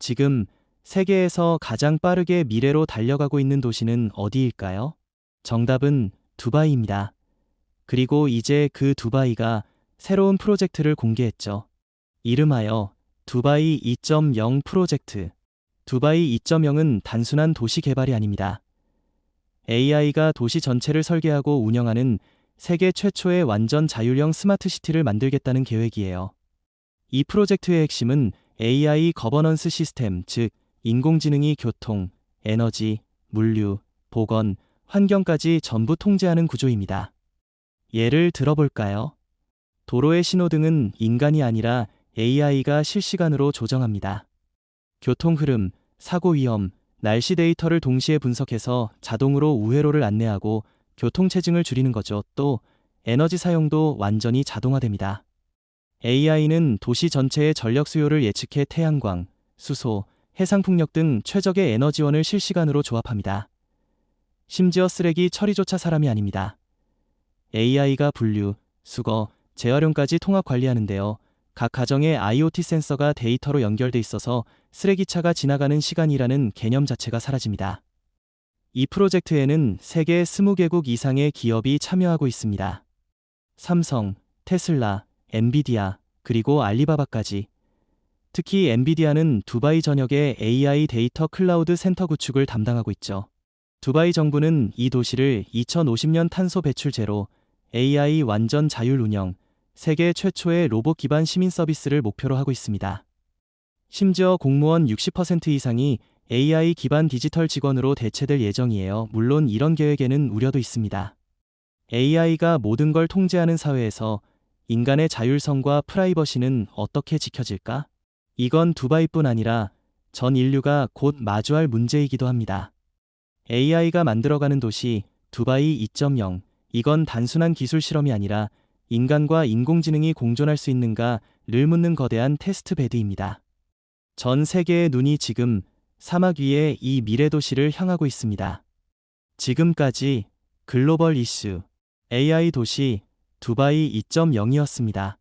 지금 세계에서 가장 빠르게 미래로 달려가고 있는 도시는 어디일까요? 정답은 두바이입니다. 그리고 이제 그 두바이가 새로운 프로젝트를 공개했죠. 이름하여 두바이 2.0 프로젝트. 두바이 2.0은 단순한 도시 개발이 아닙니다. AI가 도시 전체를 설계하고 운영하는 세계 최초의 완전 자율형 스마트 시티를 만들겠다는 계획이에요. 이 프로젝트의 핵심은 AI 거버넌스 시스템, 즉, 인공지능이 교통, 에너지, 물류, 보건, 환경까지 전부 통제하는 구조입니다. 예를 들어볼까요? 도로의 신호등은 인간이 아니라 AI가 실시간으로 조정합니다. 교통 흐름, 사고 위험, 날씨 데이터를 동시에 분석해서 자동으로 우회로를 안내하고 교통 체증을 줄이는 거죠. 또 에너지 사용도 완전히 자동화됩니다. AI는 도시 전체의 전력 수요를 예측해 태양광, 수소, 해상풍력 등 최적의 에너지원을 실시간으로 조합합니다. 심지어 쓰레기 처리조차 사람이 아닙니다. AI가 분류, 수거, 재활용까지 통합 관리하는데요. 각 가정에 IoT 센서가 데이터로 연결돼 있어서 쓰레기차가 지나가는 시간이라는 개념 자체가 사라집니다. 이 프로젝트에는 세계 20개국 이상의 기업이 참여하고 있습니다. 삼성, 테슬라, 엔비디아, 그리고 알리바바까지. 특히 엔비디아는 두바이 전역의 AI 데이터 클라우드 센터 구축을 담당하고 있죠. 두바이 정부는 이 도시를 2050년 탄소 배출 제로, AI 완전 자율 운영, 세계 최초의 로봇 기반 시민 서비스를 목표로 하고 있습니다. 심지어 공무원 60% 이상이 AI 기반 디지털 직원으로 대체될 예정이에요. 물론 이런 계획에는 우려도 있습니다. AI가 모든 걸 통제하는 사회에서 인간의 자율성과 프라이버시는 어떻게 지켜질까? 이건 두바이뿐 아니라 전 인류가 곧 마주할 문제이기도 합니다. AI가 만들어가는 도시 두바이 2.0 이건 단순한 기술 실험이 아니라 인간과 인공지능이 공존할 수 있는가를 묻는 거대한 테스트 베드입니다. 전 세계의 눈이 지금 사막 위에 이 미래 도시를 향하고 있습니다. 지금까지 글로벌 이슈 AI 도시 두바이 2.0이었습니다.